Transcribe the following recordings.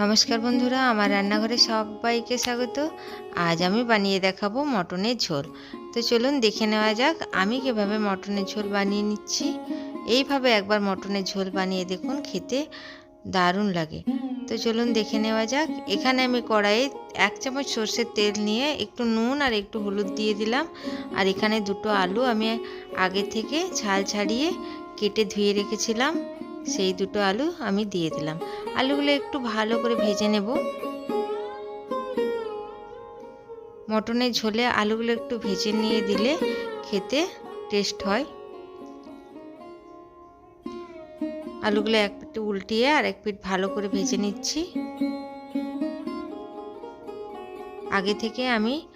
নমস্কার বন্ধুরা, আমার রান্নাঘরে সবাইকে স্বাগত। আজ আমি বানিয়ে দেখাবো মটনের ঝোল। তো চলুন দেখে নেওয়া যাক, আমি কীভাবে মটনের ঝোল বানিয়ে নিচ্ছি। এইভাবে একবার মটনের ঝোল বানিয়ে দেখুন, খেতে দারুণ লাগে। তো চলুন দেখে নেওয়া যাক, এখানে আমি কড়াইয়ে এক চামচ সর্ষের তেল নিয়ে একটু নুন আর একটু হলুদ দিয়ে দিলাম। আর এখানে দুটো আলু আমি আগে থেকে ছাল ছাড়িয়ে কেটে ধুয়ে রেখেছিলাম। সেই দুটো আলু আমি দিয়ে দিলাম। আলুগুলো একটু ভালো করে ভেজে নেব। মটনের ঝোলে আলুগুলো একটু ভেজে নিয়ে দিলে খেতে টেস্ট হয়। আলুগুলো এক পিঠ উল্টিয়ে আর এক পিঠ ভালো করে ভেজে নিচ্ছি। আগে থেকে আমি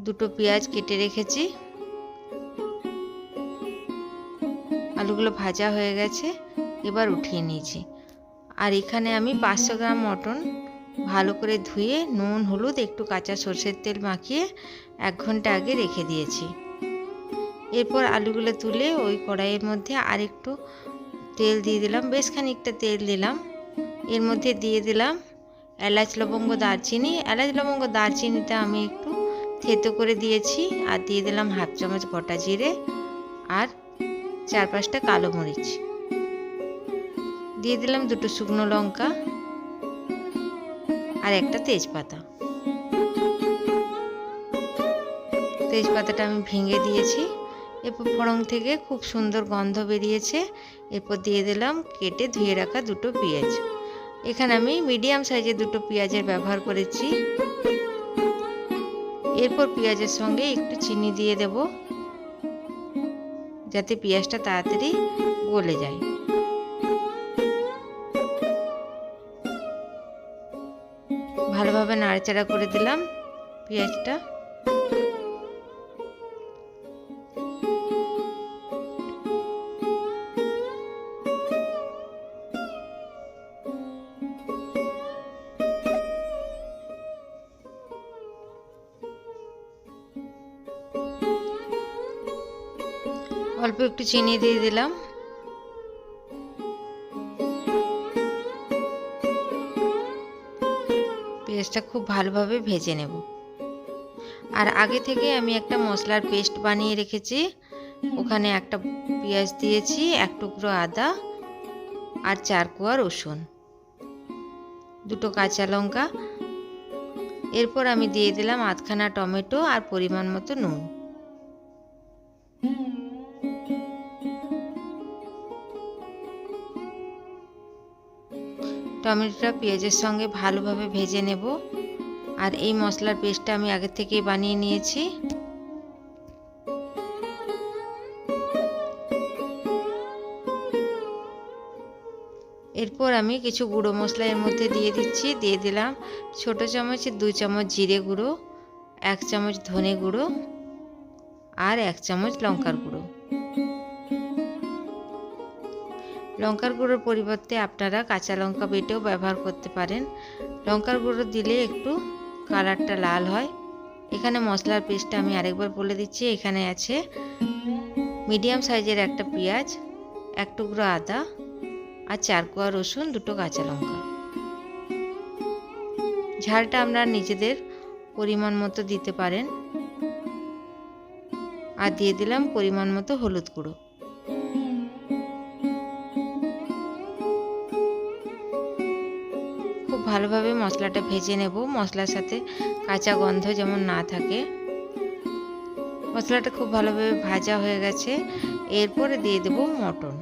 দুটো পেঁয়াজ কেটে রেখেছি। আলুগুলো ভাজা হয়ে গেছে। এবার উঠিয়ে নিয়েছি। আর এখানে আমি পাঁচশো গ্রাম মটন ভালো করে ধুয়ে নুন, হলুদ, একটু কাঁচা সর্ষের তেল মাখিয়ে এক ঘণ্টা আগে রেখে দিয়েছি। এরপর আলুগুলো তুলে ওই কড়াইয়ের মধ্যে আর একটু তেল দিয়ে দিলাম, বেশ খানিকটা তেল দিলাম। এর মধ্যে দিয়ে দিলাম এলাচ, লবঙ্গ, দারচিনি। এলাচ, লবঙ্গ, দারচিনিটা আমি একটু থেতো করে দিয়েছি আর দিয়ে দিলাম হাফ চামচ গোটা জিরে আর চার পাঁচটা কালো মরিচ। দিয়ে দিলাম দুটো শুকনো লঙ্কা আর একটা তেজপাতা। তেজপাতাটা আমি ভেঙে দিয়েছি। এরপর ফোড়ং থেকে খুব সুন্দর গন্ধ বেরিয়েছে। এরপর দিয়ে দিলাম কেটে ধুয়ে রাখা দুটো পেঁয়াজ। এখানে আমি মিডিয়াম সাইজের দুটো পেঁয়াজের ব্যবহার করেছি। এরপর পেঁয়াজের সঙ্গে একটু চিনি দিয়ে দেব, যাতে পেঁয়াজটা তাড়াতাড়ি গলে যায়। ভালোভাবে নাড়াচাড়া করে দিলাম পেঁয়াজটা। অল্প একটু চিনি দিয়ে দিলাম। পেঁয়াজটা খুব ভালোভাবে ভেজে নেব। আর আগে থেকে আমি একটা মশলার পেস্ট বানিয়ে রেখেছি। ওখানে একটা পেঁয়াজ দিয়েছি, এক টুকরো আদা আর চার কোয়া রসুন। দুটো কাঁচা লঙ্কা। এরপর আমি দিয়ে দিলাম আধখানা টমেটো আর পরিমাণ মতো নুন। টমেটোটা পেঁয়াজের সঙ্গে ভালোভাবে ভেজে নেব। আর এই মশলার পেস্টটা আমি আগে থেকেই বানিয়ে নিয়েছি। এরপর আমি কিছু গুঁড়ো মশলা এর মধ্যে দিয়ে দিচ্ছি। দিয়ে দিলাম ছোট চামচে দু চামচ জিরে গুঁড়ো, এক চামচ ধনে গুঁড়ো আর এক চামচ লঙ্কার গুঁড়ো। লঙ্কার গুঁড়োর পরিবর্তে আপনারা কাঁচা লঙ্কা বেটেও ব্যবহার করতে পারেন। লঙ্কার গুঁড়ো দিলে একটু কালারটা লাল হয়। এখানে মশলার পেস্টটা আমি আরেকবার বলে দিচ্ছি। এখানে আছে মিডিয়াম সাইজের একটা পেঁয়াজ, এক টুকরো আদা আর চার কোয়া রসুন, দুটো কাঁচা লঙ্কা। ঝালটা আমরা নিজেদের পরিমাণ মতো দিতে পারেন। আর দিয়ে দিলাম পরিমাণ মতো হলুদ গুঁড়ো। ভালোভাবে মশলাটা ভেজে নেব। মশলার সাথে কাঁচা গন্ধ যেমন না থাকে। মশলাটা খুব ভালোভাবে ভাজা হয়ে গেছে। এরপরে দিয়ে দেব মটন।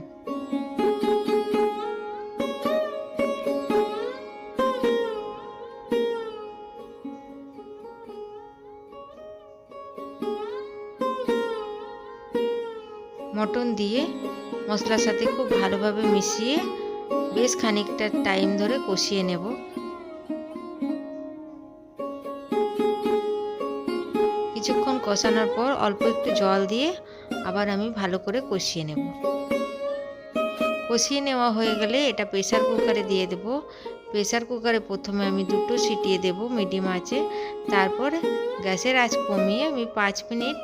মটন দিয়ে মশলার সাথে খুব ভালোভাবে মিশিয়ে বেশ খানিকটা টাইম ধরে কষিয়ে নেব। কষানোর পর অল্প একটু জল দিয়ে আবার আমি ভালো করে কষিয়ে নেব। কষিয়ে নেওয়া হয়ে গেলে এটা প্রেশার কুকারে দিয়ে দেব। প্রেশার কুকারে প্রথমে আমি দুটো সিটিয়ে দেব মিডিয়াম আঁচে। তারপর গ্যাসের আঁচ কমিয়ে আমি পাঁচ মিনিট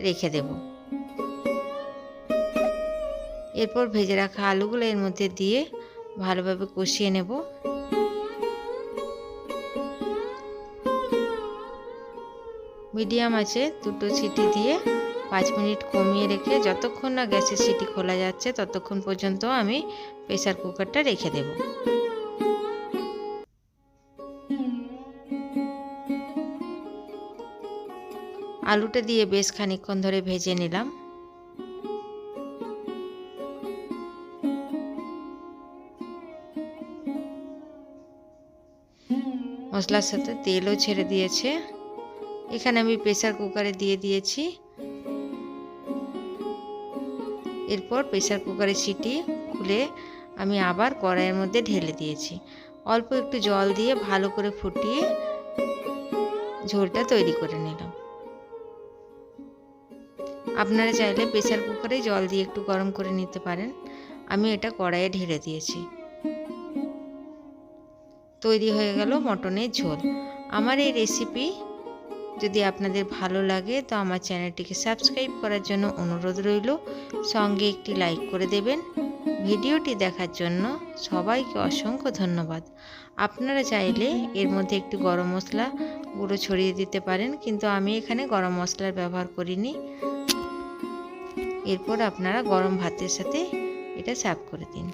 রেখে দেব। এরপর ভেজে রাখা আলুগুলো এর মধ্যে দিয়ে ভালোভাবে কষিয়ে নেব। মিডিয়াম আছে, দুটো সিটি দিয়ে পাঁচ মিনিট কমিয়ে রেখে যতক্ষণ না গ্যাসের সিটি খোলা যাচ্ছে, ততক্ষণ পর্যন্ত আমি প্রেসার কুকারটা রেখে দেব। আলুটা দিয়ে বেশ খানিকক্ষণ ধরে ভেজে নিলাম। মশলার সাথে তেলও ছেড়ে দিয়েছে। এখানে আমি প্রেসার কুকারে দিয়ে দিয়েছি। এরপর প্রেসার কুকারের সিটি খুলে আমি আবার কড়াইয়ের মধ্যে ঢেলে দিয়েছি। অল্প একটু জল দিয়ে ভালো করে ফুটিয়ে ঝোলটা তৈরি করে নিলাম। আপনারা চাইলে প্রেসার কুকারে জল দিয়ে একটু গরম করে নিতে পারেন। আমি এটা কড়াইয়ে ঢেলে দিয়েছি। তৈরি হয়ে গেল মটনের ঝোল। আমার এই রেসিপি যদি আপনাদের ভালো লাগে, তো আমার চ্যানেলটিকে সাবস্ক্রাইব করার জন্য অনুরোধ রইল। সঙ্গে একটি লাইক করে দেবেন। ভিডিওটি দেখার জন্য সবাইকে অসংখ্য ধন্যবাদ। আপনারা চাইলে এর মধ্যে একটু গরম মশলা গুঁড়ো ছড়িয়ে দিতে পারেন, কিন্তু আমি এখানে গরম মশলার ব্যবহার করিনি। এরপর আপনারা গরম ভাতের সাথে এটা সার্ভ করে দিন।